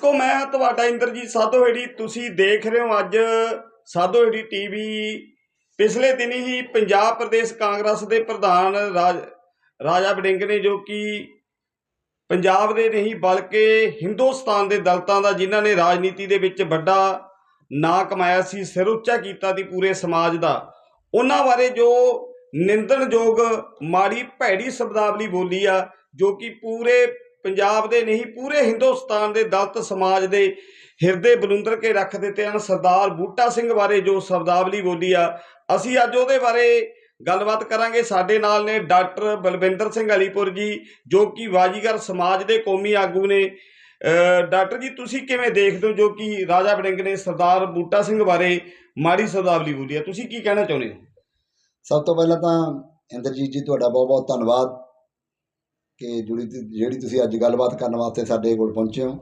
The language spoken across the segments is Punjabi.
ਦਰਸ਼ਕੋ, ਮੈਂ ਹਾਂ ਤੁਹਾਡਾ ਇੰਦਰਜੀਤ ਸਾਧੋਹੇੜੀ। ਤੁਸੀਂ ਦੇਖ ਰਹੇ ਹੋ ਅੱਜ ਸਾਧੋਹੇੜੀ ਟੀਵੀ। ਪਿਛਲੇ ਦਿਨੀ ਹੀ ਪੰਜਾਬ ਪ੍ਰਦੇਸ਼ ਕਾਂਗਰਸ ਦੇ ਪ੍ਰਧਾਨ ਰਾਜਾ ਵੜਿੰਗ ਨੇ ਜੋ ਕਿ ਪੰਜਾਬ ਦੇ ਨਹੀਂ ਬਲਕਿ ਹਿੰਦੁਸਤਾਨ ਦੇ ਦਲਤਾਂ ਦਾ, ਜਿਨ੍ਹਾਂ ਨੇ ਰਾਜਨੀਤੀ ਦੇ ਵਿੱਚ ਵੱਡਾ ਨਾਂ ਕਮਾਇਆ ਸੀ ਸਿਰ ਉੱਚਾ ਕੀਤਾ ਦੀ ਪੂਰੇ ਸਮਾਜ ਦਾ, ਉਹਨਾਂ ਬਾਰੇ ਜੋ ਨਿੰਦਣਯੋਗ ਮਾੜੀ ਭੈੜੀ ਸ਼ਬਦਾਵਲੀ ਬੋਲੀ ਆ, ਜੋ ਕਿ ਪੂਰੇ ਪੰਜਾਬ ਦੇ ਨਹੀਂ, ਪੂਰੇ ਹਿੰਦੁਸਤਾਨ ਦੇ ਦਲਤ ਸਮਾਜ ਦੇ ਹਿਰਦੇ ਬਲੁੰਦਰ ਕੇ ਰੱਖ ਦਿੱਤੇ ਹਨ। ਸਰਦਾਰ ਬੂਟਾ ਸਿੰਘ ਬਾਰੇ ਜੋ ਸ਼ਬਦਾਵਲੀ ਬੋਲੀ ਆ, ਅਸੀਂ ਅੱਜ ਉਹਦੇ ਬਾਰੇ ਗੱਲਬਾਤ ਕਰਾਂਗੇ। ਸਾਡੇ ਨਾਲ ਨੇ ਡਾਕਟਰ ਬਲਵਿੰਦਰ ਸਿੰਘ ਅਲੀਪੁਰ ਜੀ, ਜੋ ਕਿ ਵਾਜੀਗਰ ਸਮਾਜ ਦੇ ਕੌਮੀ ਆਗੂ ਨੇ। ਡਾਕਟਰ ਜੀ, ਤੁਸੀਂ ਕਿਵੇਂ ਦੇਖਦੇ ਹੋ ਜੋ ਕਿ ਰਾਜਾ ਬੜਿੰਗ ਨੇ ਸਰਦਾਰ ਬੂਟਾ ਸਿੰਘ ਬਾਰੇ ਮਾੜੀ ਸ਼ਬਦਾਵਲੀ ਬੋਲੀ ਆ? ਤੁਸੀਂ ਕੀ ਕਹਿਣਾ ਚਾਹੁੰਦੇ ਹੋ? ਸਭ ਤੋਂ ਪਹਿਲਾਂ ਤਾਂ ਇੰਦਰਜੀਤ ਜੀ, ਤੁਹਾਡਾ ਬਹੁਤ ਬਹੁਤ ਧੰਨਵਾਦ। ਕਿ ਜੁੜੀ ਜਿਹੜੀ ਤੁਸੀਂ ਅੱਜ ਗੱਲਬਾਤ ਕਰਨ ਵਾਸਤੇ ਸਾਡੇ ਕੋਲ ਪਹੁੰਚੇ ਹੋ।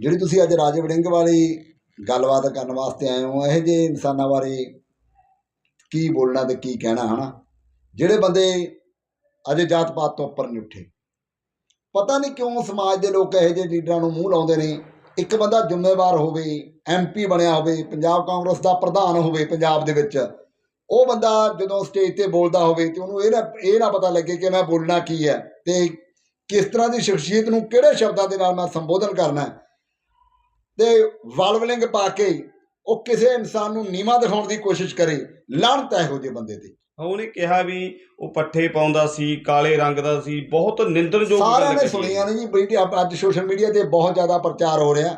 ਜਿਹੜੀ ਤੁਸੀਂ ਅੱਜ ਰਾਜੇ ਵੜਿੰਗ ਵਾਲੀ ਗੱਲਬਾਤ ਕਰਨ ਵਾਸਤੇ ਆਏ ਹੋ, ਇਹੋ ਜਿਹੇ ਇਨਸਾਨਾਂ ਬਾਰੇ ਕੀ ਬੋਲਣਾ ਤੇ ਕੀ ਕਹਿਣਾ, ਹਨਾ? ਜਿਹੜੇ ਬੰਦੇ ਅਜੇ ਜਾਤ ਪਾਤ ਤੋਂ ਉੱਪਰ ਨਹੀਂ ਉੱਠੇ। ਪਤਾ ਨਹੀਂ ਕਿਉਂ ਸਮਾਜ ਦੇ ਲੋਕ ਇਹੋ ਜਿਹੇ ਲੀਡਰਾਂ ਨੂੰ ਮੂੰਹ ਲਾਉਂਦੇ ਨੇ। ਇੱਕ ਬੰਦਾ ਜ਼ਿੰਮੇਵਾਰ ਹੋਵੇ ਐਮਪੀ ਬਣਿਆ ਹੋਵੇ, ਪੰਜਾਬ ਕਾਂਗਰਸ ਦਾ ਪ੍ਰਧਾਨ ਹੋਵੇ ਪੰਜਾਬ ਦੇ ਵਿੱਚ, ਉਹ ਬੰਦਾ ਜਦੋਂ ਸਟੇਜ ਤੇ ਬੋਲਦਾ ਹੋਵੇ ਤੇ ਉਹਨੂੰ ਇਹ ਨਾ ਇਹ ਨਾ ਪਤਾ ਲੱਗੇ ਕਿ ਮੈਂ ਬੋਲਣਾ ਕੀ ਹੈ। ਤੇ ਕਿਸ ਤਰ੍ਹਾਂ ਦੀ ਸ਼ਖਸੀਅਤ ਨੂੰ ਕਿਹੜੇ ਸ਼ਬਦਾਂ ਦੇ ਨਾਲ ਮੈਂ ਸੰਬੋਧਨ ਕਰਨਾ ਹੈ? ਤੇ ਵਲਵਲਿੰਗ ਪਾ ਕੇ ਉਹ ਕਿਸੇ ਇਨਸਾਨ ਨੂੰ ਨੀਵਾ ਦਿਖਾਉਣ ਦੀ ਕੋਸ਼ਿਸ਼ ਕਰੇ ਲਾਹਨਤ ਹੈ ਇਹੋ ਜਿਹੇ ਬੰਦੇ ਤੇ ਉਹਨੇ ਕਿਹਾ ਵੀ ਉਹ ਪੱਠੇ ਪਾਉਂਦਾ ਸੀ ਕਾਲੇ ਰੰਗ ਦਾ ਸੀ ਬਹੁਤ ਨਿੰਦਣਯੋਗ ਸਾਰਿਆਂ ਗੱਲ ਨੇ ਕਹੀ ਸੁਣੀਆਂ ਨੇ ਜੀ ਮੀਡੀਆ ਅੱਜ ਸੋਸ਼ਲ ਮੀਡੀਆ ਤੇ ਬਹੁਤ ਜ਼ਿਆਦਾ ਪ੍ਰਚਾਰ ਹੋ ਰਿਹਾ।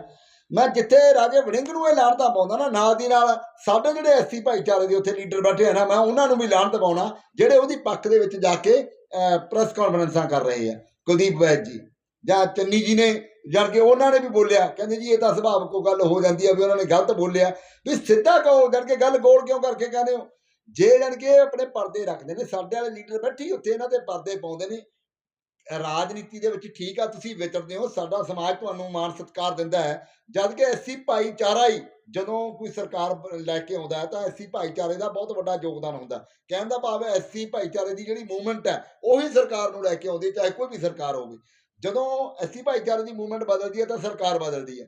ਮੈਂ ਜਿੱਥੇ ਰਾਜੇ ਵੜਿੰਗ ਨੂੰ ਇਹ ਲਾਹਨਤਾਂ ਪਾਉਂਦਾ ਨਾ ਨਾਲ ਦੀ ਨਾਲ ਸਾਡੇ ਜਿਹੜੇ ਐਸਸੀ ਭਾਈਚਾਰੇ ਦੇ ਉੱਥੇ ਲੀਡਰ ਬੈਠੇ ਆ ਨਾ ਮੈਂ ਉਹਨਾਂ ਨੂੰ ਵੀ ਲਾਹਨਤ ਪਾਉਣਾ ਜਿਹੜੇ ਉਹਦੀ ਪੱਖ ਦੇ ਵਿੱਚ ਜਾ ਕੇ ਪ੍ਰੈਸ ਕਾਨਫਰੰਸਾਂ ਕਰ ਰਹੇ ਆ, ਕੁਲਦੀਪ ਵੈਦ ਜੀ। ਜਾਂ ਚੰਨੀ ਜੀ ਨੇ ਜਦ ਕਿ ਉਹਨਾਂ ਨੇ ਵੀ ਬੋਲਿਆ, ਕਹਿੰਦੇ ਜੀ ਇਹ ਤਾਂ ਸੁਭਾਵਿਕ ਗੱਲ ਹੋ ਜਾਂਦੀ ਆ ਵੀ ਉਹਨਾਂ ਨੇ ਗਲਤ ਬੋਲਿਆ। ਵੀ ਸਿੱਧਾ ਕਹੋ ਜਦ ਕਿ ਗੱਲ ਗੋਲ ਕਿਉਂ ਕਰਕੇ ਕਹਿੰਦੇ ਹੋ? ਜੇ ਜਣ ਕੇ ਆਪਣੇ ਪਰਦੇ ਰੱਖਦੇ ਨੇ, ਸਾਡੇ ਵਾਲੇ ਲੀਡਰ ਬੈਠੀ ਉੱਥੇ ਇਹਨਾਂ ਦੇ ਪਰਦੇ ਪਾਉਂਦੇ ਨੇ। ਰਾਜਨੀਤੀ ਦੇ ਵਿੱਚ ਠੀਕ ਆ, ਤੁਸੀਂ ਵਿਚਰਦੇ ਹੋ, ਸਾਡਾ ਸਮਾਜ ਤੁਹਾਨੂੰ ਮਾਣ ਸਤਿਕਾਰ ਦਿੰਦਾ ਹੈ। ਜਦ ਕਿ ਐਸੀ ਭਾਈਚਾਰਾ ਹੀ ਜਦੋਂ ਕੋਈ ਸਰਕਾਰ ਲੈ ਕੇ ਆਉਂਦਾ ਹੈ, ਤਾਂ ਐਸੀ ਭਾਈਚਾਰੇ ਦਾ ਬਹੁਤ ਵੱਡਾ ਯੋਗਦਾਨ ਹੁੰਦਾ ਕਹਿਣ ਦਾ ਭਾਵ ਹੈ, ਐਸੀ ਭਾਈਚਾਰੇ ਦੀ ਜਿਹੜੀ ਮੂਵਮੈਂਟ ਹੈ, ਉਹੀ ਸਰਕਾਰ ਨੂੰ ਲੈ ਕੇ ਆਉਂਦੀ ਚਾਹੇ ਕੋਈ ਵੀ ਸਰਕਾਰ ਹੋਵੇ। ਜਦੋਂ ਐਸੀ ਭਾਈਚਾਰੇ ਦੀ ਮੂਵਮੈਂਟ ਬਦਲਦੀ ਹੈ, ਤਾਂ ਸਰਕਾਰ ਬਦਲਦੀ ਹੈ।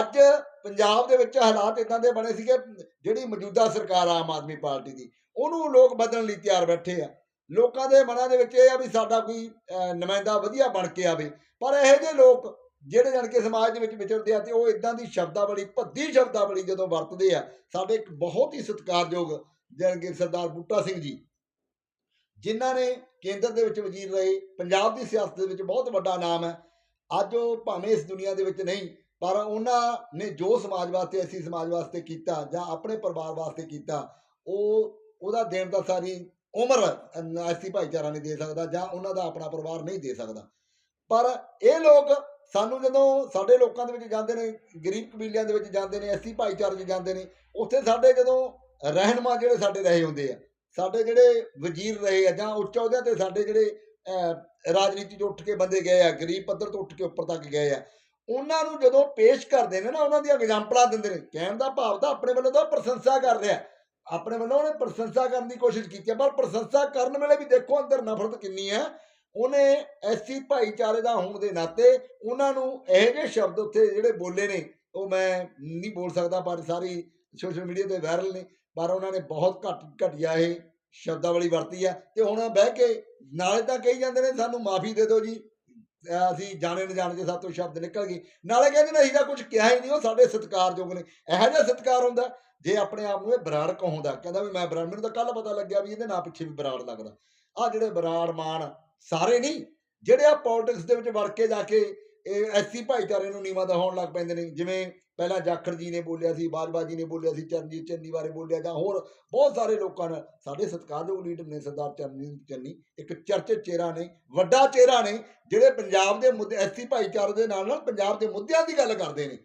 ਅੱਜ ਪੰਜਾਬ ਦੇ ਵਿੱਚ ਹਾਲਾਤ ਇਦਾਂ ਦੇ ਬਣੇ ਸੀਗੇ, ਜਿਹੜੀ ਮੌਜੂਦਾ ਸਰਕਾਰ ਆਮ ਆਦਮੀ ਪਾਰਟੀ ਦੀ, ਉਹਨੂੰ ਲੋਕ ਬਦਲਣ ਲਈ ਤਿਆਰ ਬੈਠੇ ਆ। ਲੋਕਾਂ ਦੇ ਮਨਾਂ ਦੇ ਵਿੱਚ ਇਹ ਆ ਵੀ ਸਾਡਾ ਕੋਈ ਅਹ, ਨੁਮਾਇੰਦਾ ਵਧੀਆ ਬਣ ਕੇ ਆਵੇ। ਪਰ ਇਹੋ ਜਿਹੇ ਲੋਕ ਜਿਹੜੇ ਜਾਣ ਕੇ ਸਮਾਜ ਦੇ ਵਿੱਚ ਵਿਚਰਦੇ ਆ ਤੇ ਉਹ ਇਦਾਂ ਦੀ ਸ਼ਬਦਾਵਲੀ ਭੱਦੀ ਸ਼ਬਦਾਵਲੀ ਜਦੋਂ ਵਰਤਦੇ ਆ ਸਾਡੇ ਇੱਕ ਬਹੁਤ ਹੀ ਸਤਿਕਾਰਯੋਗ ਜਾਣ ਕੇ ਸਰਦਾਰ ਬੂਟਾ ਸਿੰਘ ਜੀ ਜਿਨ੍ਹਾਂ ਨੇ ਕੇਂਦਰ ਦੇ ਵਿੱਚ ਵਜ਼ੀਰ ਰਹੇ ਪੰਜਾਬ ਦੀ ਸਿਆਸਤ ਦੇ ਵਿੱਚ ਬਹੁਤ ਵੱਡਾ ਨਾਮ ਹੈ। ਅੱਜ ਉਹ ਭਾਵੇਂ ਇਸ ਦੁਨੀਆ ਦੇ ਵਿੱਚ ਨਹੀਂ ਪਰ ਉਹਨਾਂ ਨੇ ਜੋ ਸਮਾਜ ਵਾਸਤੇ ਅਸੀਂ ਸਮਾਜ ਵਾਸਤੇ ਕੀਤਾ ਜਾਂ ਆਪਣੇ ਪਰਿਵਾਰ ਵਾਸਤੇ ਕੀਤਾ ਉਹ ਉਹਦਾ ਦੇਣ ਦਾ ਸਾਰੀ ਉਮਰ ਐਸੀ ਭਾਈਚਾਰਾ ਨਹੀਂ ਦੇ ਸਕਦਾ ਜਾਂ ਉਹਨਾਂ ਦਾ ਆਪਣਾ ਪਰਿਵਾਰ ਨਹੀਂ ਦੇ ਸਕਦਾ। ਪਰ ਇਹ ਲੋਕ ਸਾਨੂੰ ਜਦੋਂ ਸਾਡੇ ਲੋਕਾਂ ਦੇ ਵਿੱਚ ਜਾਂਦੇ ਨੇ, ਗਰੀਬ ਕਬੀਲਿਆਂ ਦੇ ਵਿੱਚ ਜਾਂਦੇ ਨੇ ਐਸੀ ਭਾਈਚਾਰੇ 'ਚ ਜਾਂਦੇ ਨੇ, ਉੱਥੇ ਸਾਡੇ ਜਦੋਂ ਰਹਿਨਮਾ ਜਿਹੜੇ ਸਾਡੇ ਰਹੇ ਹੁੰਦੇ ਆ, ਸਾਡੇ ਜਿਹੜੇ ਵਜ਼ੀਰ ਰਹੇ ਆ ਜਾਂ ਉੱਚ ਅਹੁਦਿਆਂ ਤੇ ਸਾਡੇ ਜਿਹੜੇ ਰਾਜਨੀਤੀ 'ਚ ਉੱਠ ਕੇ ਬੰਦੇ ਗਏ ਆ, ਗਰੀਬ ਪੱਧਰ ਤੋਂ ਉੱਠ ਕੇ ਉੱਪਰ ਤੱਕ ਗਏ ਆ, ਉਹਨਾਂ ਨੂੰ ਜਦੋਂ ਪੇਸ਼ ਕਰਦੇ ਨੇ ਨਾ, ਉਹਨਾਂ ਦੀਆਂ ਐਗਜ਼ਾਮਪਲਾਂ ਦਿੰਦੇ ਨੇ, ਕਹਿਣ ਦਾ ਭਾਵ ਤਾਂ ਆਪਣੇ ਵੱਲੋਂ ਤਾਂ ਪ੍ਰਸ਼ੰਸਾ ਕਰ ਰਿਹਾ ਆਪਣੇ ਵੱਲੋਂ ਉਹਨੇ ਪ੍ਰਸ਼ੰਸਾ ਕਰਨ ਦੀ ਕੋਸ਼ਿਸ਼ ਕੀਤੀ ਹੈ, ਪਰ ਪ੍ਰਸ਼ੰਸਾ ਕਰਨ ਵੇਲੇ ਵੀ ਦੇਖੋ ਅੰਦਰ ਨਫ਼ਰਤ ਕਿੰਨੀ ਹੈ। ਉਹਨੇ ਐਸੀ ਭਾਈਚਾਰੇ ਦਾ ਹੋਣ ਦੇ ਨਾਤੇ ਉਹਨਾਂ ਨੂੰ ਇਹੋ ਜਿਹੇ ਸ਼ਬਦ ਉੱਥੇ ਜਿਹੜੇ ਬੋਲੇ ਨੇ, ਉਹ ਮੈਂ ਨਹੀਂ ਬੋਲ ਸਕਦਾ, ਪਰ ਸਾਰੀ ਸੋਸ਼ਲ ਮੀਡੀਆ ਤੇ ਵਾਇਰਲ ਨੇ, ਪਰ ਉਹਨਾਂ ਨੇ ਬਹੁਤ ਘੱਟ ਘਟਿਆ ਇਹ ਸ਼ਬਦਾਵਲੀ ਵਰਤੀ ਹੈ। ਤੇ ਹੁਣ ਬਹਿ ਕੇ ਨਾਲੇ ਤਾਂ ਕਹੀ ਜਾਂਦੇ ਨੇ, ਸਾਨੂੰ ਮਾਫੀ ਦੇ ਦਿਓ ਜੀ। ਅਸੀਂ ਜਾਣੇ ਨਾ ਜਾਣ ਕੇ ਸਾਤੋਂ ਸ਼ਬਦ ਨਿਕਲ ਗਏ। ਨਾਲੇ ਕਹਿੰਦੇ ਨੇ ਅਸੀਂ ਤਾਂ ਕੁਝ ਕਿਹਾ ਹੀ ਨਹੀਂ, ਉਹ ਸਾਡੇ ਸਤਿਕਾਰਯੋਗ ਨੇ। ਇਹੋ ਜਿਹਾ ਸਤਿਕਾਰ ਹੁੰਦਾ, ਜੇ ਆਪਣੇ ਆਪ ਨੂੰ ਇਹ ਬਰਾੜ ਕਹਾਉਂਦਾ ਕਹਿੰਦਾ ਵੀ ਮੈਂ ਬਰਾੜ, ਮੈਨੂੰ ਤਾਂ ਕੱਲ ਪਤਾ ਲੱਗਿਆ ਵੀ ਇਹਦੇ ਨਾਂ ਪਿੱਛੇ ਵੀ ਬਰਾੜ ਲੱਗਦਾ। ਆ ਜਿਹੜੇ ਬਰਾੜ ਮਾਨ ਸਾਰੇ ਨਹੀਂ, ਜਿਹੜੇ ਆ ਪੋਲਿਟਿਕਸ ਦੇ ਵਿੱਚ ਵੜ ਕੇ ਜਾ ਕੇ ਇਹ ਐਸੀ ਭਾਈਚਾਰੇ ਨੂੰ ਨੀਵਾਂ ਦਿਖਾਉਣ ਲੱਗ ਪੈਂਦੇ ਨੇ, ਜਿਵੇਂ ਪਹਿਲਾਂ ਜਾਖੜ ਜੀ ਨੇ ਬੋਲਿਆ ਸੀ, ਬਾਜਵਾ ਜੀ ਨੇ ਬੋਲਿਆ ਸੀ, ਚਰਨਜੀਤ ਚੰਨੀ ਬਾਰੇ ਬੋਲਿਆ, ਜਾਂ ਹੋਰ ਬਹੁਤ ਸਾਰੇ ਲੋਕਾਂ ਨੇ, ਸਾਡੇ ਸਤਿਕਾਰਯੋਗ ਲੀਡਰ ਨੇ ਸਰਦਾਰ ਚਰਨਜੀਤ ਚੰਨੀ, ਇੱਕ ਚਰਚਿਤ ਚਿਹਰਾ ਨੇ, ਵੱਡਾ ਚਿਹਰਾ ਨੇ, ਜਿਹੜੇ ਪੰਜਾਬ ਦੇ ਮੁੱਦੇ, ਐਸੀ ਭਾਈਚਾਰੇ ਦੇ ਨਾਲ ਨਾਲ ਪੰਜਾਬ ਦੇ ਮੁੱਦਿਆਂ ਦੀ ਗੱਲ ਕਰਦੇ ਨੇ।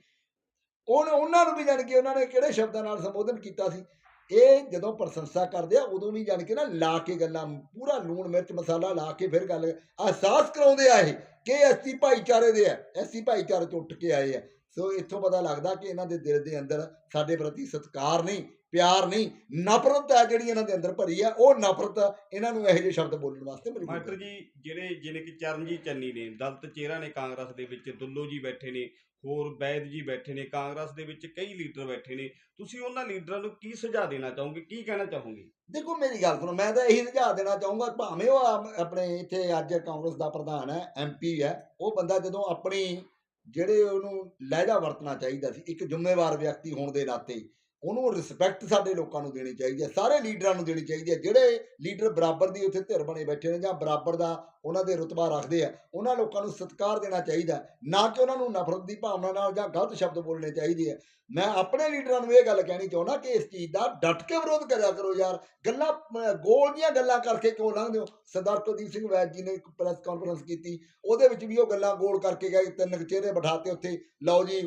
ਉਹਨ ਉਹਨਾਂ ਨੂੰ ਵੀ ਜਾਣ ਕੇ ਉਹਨਾਂ ਨੇ ਕਿਹੜੇ ਸ਼ਬਦਾਂ ਨਾਲ ਸੰਬੋਧਨ ਕੀਤਾ ਸੀ? ਇਹ ਜਦੋਂ ਪ੍ਰਸ਼ੰਸਾ ਕਰਦੇ ਆ, ਉਦੋਂ ਵੀ ਜਾਣ ਕੇ ਨਾ ਲਾ ਕੇ ਗੱਲਾਂ, ਪੂਰਾ ਲੂਣ ਮਿਰਚ ਮਸਾਲਾ ਲਾ ਕੇ ਫਿਰ ਗੱਲ, ਅਹਿਸਾਸ ਕਰਾਉਂਦੇ ਆ ਇਹ ਕਿ ਐਸੀ ਭਾਈਚਾਰੇ ਦੇ ਆ, ਐਸੀ ਭਾਈਚਾਰੇ ਤੋਂ ਉੱਠ ਕੇ ਆਏ ਆ। ਸੋ ਇੱਥੋਂ ਪਤਾ ਲੱਗਦਾ ਕਿ ਇਹਨਾਂ ਦੇ ਦਿਲ ਦੇ ਅੰਦਰ ਸਾਡੇ ਪ੍ਰਤੀ ਸਤਿਕਾਰ ਨਹੀਂ, ਪਿਆਰ ਨਹੀਂ, ਨਫ਼ਰਤ ਹੈ ਜਿਹੜੀ ਇਹਨਾਂ ਦੇ ਅੰਦਰ ਭਰੀ ਆ, ਉਹ ਨਫ਼ਰਤ ਇਹਨਾਂ ਨੂੰ ਇਹੋ ਜਿਹੇ ਸ਼ਬਦ ਬੋਲਣ ਵਾਸਤੇ ਮਜਬੂਰ ਮਾਸਟਰ ਜੀ, ਜਿਹੜੇ, ਜਿਵੇਂ ਕਿ ਚਰਨਜੀਤ ਚੰਨੀ ਨੇ, ਦਲਤ ਚਿਹਰਾ ਨੇ ਕਾਂਗਰਸ ਦੇ ਵਿੱਚ, ਦੁੱਲੋ ਜੀ ਬੈਠੇ ਨੇ ਹੋਰ ਵੈਦ ਜੀ ਬੈਠੇ ਨੇ, ਕਾਂਗਰਸ ਦੇ ਵਿੱਚ ਕਈ ਲੀਡਰ ਬੈਠੇ ਨੇ। ਤੁਸੀਂ ਉਹਨਾਂ ਲੀਡਰਾਂ ਨੂੰ ਕੀ ਸੁਝਾਅ ਦੇਣਾ ਚਾਹੋਗੇ? ਕੀ ਕਹਿਣਾ ਚਾਹੋਗੇ? ਦੇਖੋ, ਮੇਰੀ ਗੱਲ ਸੁਣੋ, ਮੈਂ ਤਾਂ ਇਹੀ ਸੁਝਾਅ ਦੇਣਾ ਚਾਹੂੰਗਾ, ਭਾਵੇਂ ਉਹ ਆਪਣੇ ਇੱਥੇ ਅੱਜ ਕਾਂਗਰਸ ਦਾ ਪ੍ਰਧਾਨ ਹੈ ਐਮਪੀ ਹੈ, ਉਹ ਬੰਦਾ ਜਦੋਂ ਆਪਣੀ ਜਿਹੜੇ ਉਹਨੂੰ ਲਹਿਜਾ ਵਰਤਣਾ ਚਾਹੀਦਾ ਸੀ, ਇੱਕ ਜ਼ਿੰਮੇਵਾਰ ਵਿਅਕਤੀ ਹੋਣ ਦੇ ਨਾਤੇ ਉਹਨੂੰ ਰਿਸਪੈਕਟ ਸਾਡੇ ਲੋਕਾਂ ਨੂੰ ਦੇਣੀ ਚਾਹੀਦੀ ਹੈ, ਸਾਰੇ ਲੀਡਰਾਂ ਨੂੰ ਦੇਣੀ ਚਾਹੀਦੀ ਹੈ, ਜਿਹੜੇ ਲੀਡਰ ਬਰਾਬਰ ਦੀ ਉੱਥੇ ਧਿਰ ਬਣੇ ਬੈਠੇ ਨੇ ਜਾਂ ਬਰਾਬਰ ਦਾ ਉਹਨਾਂ ਦੇ ਰੁਤਬਾ ਰੱਖਦੇ ਆ, ਉਹਨਾਂ ਲੋਕਾਂ ਨੂੰ ਸਤਿਕਾਰ ਦੇਣਾ ਚਾਹੀਦਾ ਨਾ ਕਿ ਉਹਨਾਂ ਨੂੰ ਨਫ਼ਰਤ ਦੀ ਭਾਵਨਾ ਨਾਲ ਜਾਂ ਗਲਤ ਸ਼ਬਦ ਬੋਲਣੇ ਚਾਹੀਦੇ ਆ। ਮੈਂ ਆਪਣੇ ਲੀਡਰਾਂ ਨੂੰ ਇਹ ਗੱਲ ਕਹਿਣੀ ਚਾਹੁੰਦਾ ਕਿ ਇਸ ਚੀਜ਼ ਦਾ ਡਟ ਕੇ ਵਿਰੋਧ ਕਰਿਆ ਕਰੋ ਯਾਰ, ਗੱਲਾਂ ਗੋਲ ਦੀਆਂ ਗੱਲਾਂ ਕਰਕੇ ਕਿਉਂ ਲੰਘਦੇ ਹੋ? ਸਰਦਾਰ ਕੁਲਦੀਪ ਸਿੰਘ ਵੈਦ ਜੀ ਨੇ ਇੱਕ ਪ੍ਰੈਸ ਕਾਨਫਰੰਸ ਕੀਤੀ, ਉਹਦੇ ਵਿੱਚ ਵੀ ਉਹ ਗੱਲਾਂ ਗੋਲ ਕਰਕੇ ਗਏ, ਤਿੰਨ ਕੁ ਚਿਹਰੇ ਬਿਠਾਤੇ ਉੱਥੇ, ਲਓ ਜੀ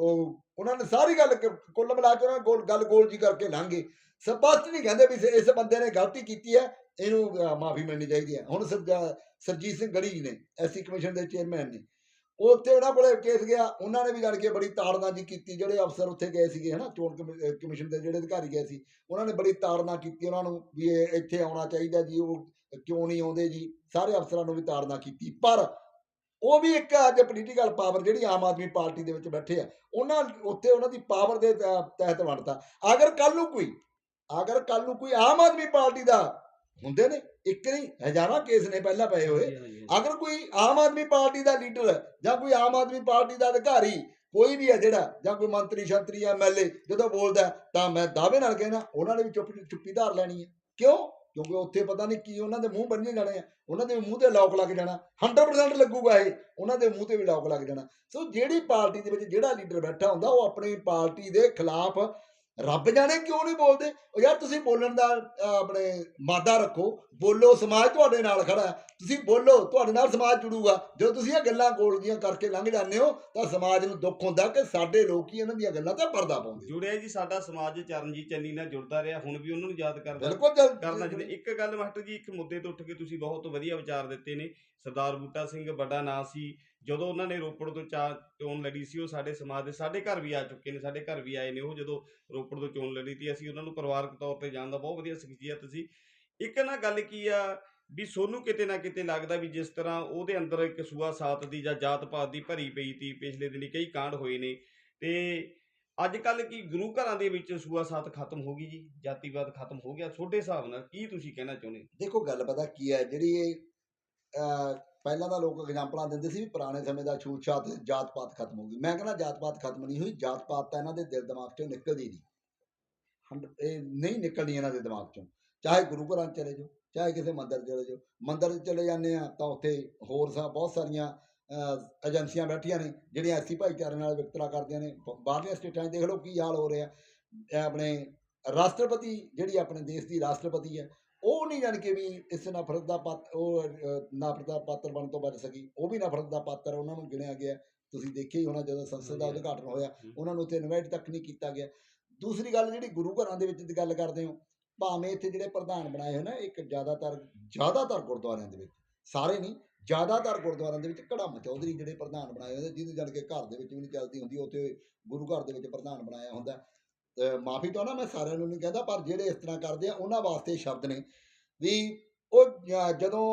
ਉਹ, ਉਹਨਾਂ ਨੇ ਸਾਰੀ ਗੱਲ ਕੁੱਲ ਮਿਲਾ ਕੇ ਉਹਨਾਂ ਗੋਲ ਗੱਲ, ਗੋਲ ਜੀ ਕਰਕੇ ਲੰਘੇ ਸਪਸ਼ਟ ਨਹੀਂ ਕਹਿੰਦੇ ਵੀ ਇਸ- ਬੰਦੇ ਨੇ ਗਲਤੀ ਕੀਤੀ ਹੈ, ਇਹਨੂੰ ਮਾਫੀ ਮਿਲਣੀ ਚਾਹੀਦੀ ਹੈ। ਹੁਣ ਸਰਜਾ- ਸਰਜੀਤ ਸਿੰਘ ਗੜੀ ਜੀ ਨੇ, ਐਸਸੀ ਕਮਿਸ਼ਨ ਦੇ ਚੇਅਰਮੈਨ ਨੇ। ਉੱਥੇ ਉਹਨਾਂ ਕੋਲੇ ਕੇਸ ਗਿਆ, ਉਹਨਾਂ ਨੇ ਵੀ ਜਾਣ ਕੇ ਬੜੀ ਤਾੜਨਾਜੀ ਕੀਤੀ, ਜਿਹੜੇ ਅਫਸਰ ਉੱਥੇ ਗਏ ਸੀਗੇ, ਹਨਾ, ਚੋਣ ਕਮਿ- ਕਮਿਸ਼ਨ ਦੇ ਜਿਹੜੇ ਅਧਿਕਾਰੀ ਗਏ ਸੀ, ਉਹਨਾਂ ਨੇ ਬੜੀ ਤਾੜਨਾ ਕੀਤੀ ਉਹਨਾਂ ਨੂੰ ਵੀ ਇਹ ਇੱਥੇ ਆਉਣਾ ਚਾਹੀਦਾ ਜੀ, ਉਹ ਕਿਉਂ ਨਹੀਂ ਆਉਂਦੇ ਜੀ। ਸਾਰੇ ਅਫਸਰਾਂ ਨੂੰ ਵੀ ਤਾੜਨਾ ਕੀਤੀ, ਪਰ ਉਹ ਵੀ ਇੱਕ ਅੱਜ ਪੋਲੀਟੀਕਲ ਪਾਵਰ ਜਿਹੜੀ ਆਮ ਆਦਮੀ ਪਾਰਟੀ ਦੇ ਵਿੱਚ ਬੈਠੇ ਆ ਉਹਨਾਂ ਉੱਥੇ ਉਹਨਾਂ ਦੀ ਪਾਵਰ ਦੇ ਤਹਿਤ ਬਣਦਾ ਅਗਰ ਕੱਲ ਨੂੰ ਕੋਈ ਅਗਰ ਕੱਲ ਨੂੰ ਕੋਈ ਆਮ ਆਦਮੀ ਪਾਰਟੀ ਦਾ ਹੁੰਦੇ ਨੇ ਇੱਕ ਨਹੀਂ ਹਜ਼ਾਰਾਂ ਕੇਸ ਨੇ ਪਹਿਲਾਂ ਪਏ ਹੋਏ। ਅਗਰ ਕੋਈ ਆਮ ਆਦਮੀ ਪਾਰਟੀ ਦਾ ਲੀਡਰ ਜਾਂ ਕੋਈ ਆਮ ਆਦਮੀ ਪਾਰਟੀ ਦਾ ਅਧਿਕਾਰੀ ਕੋਈ ਵੀ ਹੈ ਜਿਹੜਾ ਜਾਂ ਕੋਈ ਮੰਤਰੀ ਸ਼ੰਤਰੀ ਐਮਐਲਏ ਜਦੋਂ ਬੋਲਦਾ ਤਾਂ ਮੈਂ ਦਾਅਵੇ ਨਾਲ ਕਹਿਣਾ ਉਹਨਾਂ ਨੇ ਵੀ ਚੁੱਪ ਚੁੱਪੀ ਧਾਰ ਲੈਣੀ ਹੈ। ਕਿਉਂ? ਕਿਉਂਕਿ ਉੱਥੇ ਪਤਾ ਨਹੀਂ ਕੀ ਉਹਨਾਂ ਦੇ ਮੂੰਹ ਬੰਨੇ ਜਾਣੇ ਆ, ਉਹਨਾਂ ਦੇ ਮੂੰਹ ਤੇ ਲੋਕ ਲੱਗ ਜਾਣਾ 100% ਲੱਗੂਗਾ ਇਹ, ਉਹਨਾਂ ਦੇ ਮੂੰਹ ਤੇ ਵੀ ਲੋਕ ਲੱਗ ਜਾਣਾ। ਸੋ ਜਿਹੜੀ ਪਾਰਟੀ ਦੇ ਵਿੱਚ ਜਿਹੜਾ ਲੀਡਰ ਬੈਠਾ ਹੁੰਦਾ, ਉਹ ਆਪਣੀ ਪਾਰਟੀ ਦੇ ਖਿਲਾਫ ਰੱਬ ਜਾਣੇ ਕਿਉਂ ਨਹੀਂ ਬੋਲਦੇ? ਉਹ ਯਾਰ ਤੁਸੀਂ ਬੋਲਣ ਦਾ ਆਪਣੇ ਮਾਦਾ ਰੱਖੋ, ਬੋਲੋ, ਸਮਾਜ ਤੁਹਾਡੇ ਨਾਲ ਖੜਾ ਤੁਸੀਂ ਬੋਲੋ ਤੁਹਾਡੇ ਨਾਲ ਸਮਾਜ ਜੁੜੂਗਾ। ਜਦੋਂ ਤੁਸੀਂ ਇਹ ਗੱਲਾਂ ਗੋਲਦੀਆਂ ਕਰਕੇ ਲੰਘ ਜਾਂਦੇ ਹੋ ਤਾਂ ਸਮਾਜ ਨੂੰ ਦੁੱਖ ਹੁੰਦਾ ਕਿ ਸਾਡੇ ਲੋਕ ਹੀ ਇਹਨਾਂ ਦੀਆਂ ਗੱਲਾਂ ਤੇ ਪਰਦਾ ਪਾਉਂਦੇ। ਜੁੜਿਆ ਜੀ ਸਾਡਾ ਸਮਾਜ ਚਰਨਜੀਤ ਚੰਨੀ ਨਾਲ ਜੁੜਦਾ ਰਿਹਾ ਹੁਣ ਵੀ ਉਹਨਾਂ ਨੂੰ ਯਾਦ ਕਰਦਾ। ਬਿਲਕੁਲ ਕਰਨਾ ਚਾਹੀਦਾ। ਇੱਕ ਗੱਲ ਮਾਸਟਰ ਜੀ ਇੱਕ ਮੁੱਦੇ ਤੋਂ ਉੱਠ ਕੇ ਤੁਸੀਂ ਬਹੁਤ ਵਧੀਆ ਵਿਚਾਰ ਦਿੱਤੇ ਨੇ। ਸਰਦਾਰ ਬੂਟਾ ਸਿੰਘ ਵੱਡਾ ਨਾਂ ਸੀ। ਜਦੋਂ ਉਹਨਾਂ ਨੇ ਰੋਪੜ ਤੋਂ ਚਾ- ਚੋਣ ਲੜੀ ਸੀ ਉਹ ਸਾਡੇ ਸਮਾਜ ਦੇ ਸਾਡੇ ਘਰ ਵੀ ਆ ਚੁੱਕੇ ਨੇ ਸਾਡੇ ਘਰ ਵੀ ਆਏ ਨੇ। ਉਹ ਜਦੋਂ ਰੋਪੜ ਤੋਂ ਚੋਣ ਲੜੀ ਤੀ ਅਸੀਂ ਉਹਨਾਂ ਨੂੰ ਪਰਿਵਾਰਕ ਤੌਰ ਤੇ ਜਾਣਦਾ ਬਹੁਤ ਵਧੀਆ ਸ਼ਖਸੀਅਤ ਸੀ। ਇੱਕ ਨਾ ਗੱਲ ਕੀ ਆ ਵੀ ਸੋਨੂੰ ਕਿਤੇ ਨਾ ਕਿਤੇ ਲੱਗਦਾ ਵੀ ਜਿਸ ਤਰ੍ਹਾਂ ਉਹਦੇ ਅੰਦਰ ਇੱਕ ਸੂਆ ਸਾਤ ਦੀ ਜਾਂ ਜਾਤ ਪਾਤ ਦੀ ਭਰੀ ਪਈ ਤੀ, ਪਿਛਲੇ ਦਿਨੀ ਕਈ ਕਾਂਡ ਹੋਏ ਨੇ। ਤੇ ਅੱਜ ਕੱਲ ਕੀ ਗੁਰੂ ਘਰਾਂ ਦੇ ਵਿੱਚ ਸੂਆ ਸਾਤ ਖਤਮ ਹੋ ਗਈ ਜੀ? ਜਾਤੀਵਾਦ ਖਤਮ ਹੋ ਗਿਆ। ਤੁਹਾਡੇ ਹਿਸਾਬ ਨਾਲ ਕੀ ਤੁਸੀਂ ਕਹਿਣਾ ਚਾਹੁੰਦੇ? ਦੇਖੋ, ਗੱਲ ਪਤਾ ਕੀ ਹੈ, ਜਿਹੜੀ ਇਹ ਪਹਿਲਾਂ ਤਾਂ ਲੋਕ ਐਗਜ਼ਾਮਪਲਾਂ ਦਿੰਦੇ ਸੀ ਵੀ ਪੁਰਾਣੇ ਸਮੇਂ ਦਾ ਛੂਤ ਛਾਤ ਜਾਤ ਪਾਤ ਖਤਮ ਹੋ ਗਈ। ਮੈਂ ਕਹਿੰਦਾ ਜਾਤ ਪਾਤ ਖਤਮ ਨਹੀਂ ਹੋਈ। ਜਾਤ ਪਾਤ ਤਾਂ ਇਹਨਾਂ ਦੇ ਦਿਲ ਦਿਮਾਗ ਚੋਂ ਨਿਕਲਦੀ ਨਹੀਂ। ਹੰਡ- ਇਹ ਨਹੀਂ ਨਿਕਲਣੀ ਇਹਨਾਂ ਦੇ ਦਿਮਾਗ ਚੋਂ। ਚਾਹੇ ਗੁਰੂ ਘਰਾਂ 'ਚ ਚਲੇ ਜਾਓ। ਚਾਹੇ ਕਿਸੇ ਮੰਦਿਰ ਚਲੇ ਜਾਓ। ਮੰਦਿਰ ਚਲੇ ਜਾਂਦੇ ਆ ਤਾਂ ਉੱਥੇ ਹੋਰ ਸਾ ਬਹੁਤ ਸਾਰੀਆਂ ਏਜੰਸੀਆਂ ਬੈਠੀਆਂ ਨੇ ਜਿਹੜੀਆਂ ਐਸੀ ਭਾਈਚਾਰੇ ਨਾਲ ਵਿਤਕਰਾ ਕਰਦੀਆਂ ਨੇ। ਬ- ਬਾਹਰਲੀਆਂ ਸਟੇਟਾਂ 'ਚ ਦੇਖ ਲਓ ਕੀ ਹਾਲ ਹੋ ਰਿਹਾ। ਆਪਣੇ ਰਾਸ਼ਟਰਪਤੀ ਜਿਹੜੀ ਆਪਣੇ ਦੇਸ਼ ਦੀ ਰਾਸ਼ਟਰਪਤੀ ਹੈ ਉਹ ਨਹੀਂ ਜਾਣ ਕੇ ਵੀ ਇਸ ਨਫ਼ਰਤ ਦਾ ਪਾਤ ਉਹ ਨਫ਼ਰਤ ਦਾ ਪਾਤਰ ਬਣਨ ਤੋਂ ਬਚ ਸਕੀ। ਉਹ ਵੀ ਨਫ਼ਰਤ ਦਾ ਪਾਤਰ ਉਹਨਾਂ ਨੂੰ ਗਿਣਿਆ ਗਿਆ। ਤੁਸੀਂ ਦੇਖਿਆ ਹੀ ਹੋਣਾ ਜਦੋਂ ਸੰਸਦ ਦਾ। ਉਦਘਾਟਨ ਹੋਇਆ। ਉਹਨਾਂ ਨੂੰ ਉੱਥੇ ਇਨਵਾਈਟ ਤੱਕ ਨਹੀਂ ਕੀਤਾ ਗਿਆ। ਦੂਸਰੀ ਗੱਲ ਜਿਹੜੀ ਗੁਰੂ ਘਰਾਂ ਦੇ ਵਿੱਚ ਦੀ ਗੱਲ ਕਰਦੇ ਹੋ ਭਾਵੇਂ ਇੱਥੇ ਜਿਹੜੇ ਪ੍ਰਧਾਨ ਬਣਾਏ ਹੋਏ ਨਾ, ਇੱਕ ਜ਼ਿਆਦਾਤਰ ਜ਼ਿਆਦਾਤਰ ਗੁਰਦੁਆਰਿਆਂ ਦੇ ਵਿੱਚ, ਸਾਰੇ ਨਹੀਂ, ਜ਼ਿਆਦਾਤਰ ਗੁਰਦੁਆਰਿਆਂ ਦੇ ਵਿੱਚ ਕੜਮ ਚੌਧਰੀ ਜਿਹੜੇ ਪ੍ਰਧਾਨ ਬਣਾਏ ਹੁੰਦੇ ਨੇ, ਜਿਹਦੇ ਜਾਣ ਕੇ ਘਰ ਦੇ ਵਿੱਚ ਵੀ ਨਹੀਂ ਚੱਲਦੀ ਹੁੰਦੀ, ਉੱਥੇ ਗੁਰੂ ਘਰ ਦੇ ਵਿੱਚ ਪ੍ਰਧਾਨ ਬਣਾਇਆ ਹੁੰਦਾ। ਮਾਫੀ ਤਾਂ ਨਾ ਮੈਂ ਸਾਰਿਆਂ ਨੂੰ ਨਹੀਂ ਕਹਿੰਦਾ, ਪਰ ਜਿਹੜੇ ਇਸ ਤਰ੍ਹਾਂ ਕਰਦੇ ਆ, ਉਹਨਾਂ ਵਾਸਤੇ ਸ਼ਬਦ ਨੇ ਵੀ ਉਹ ਜਦੋਂ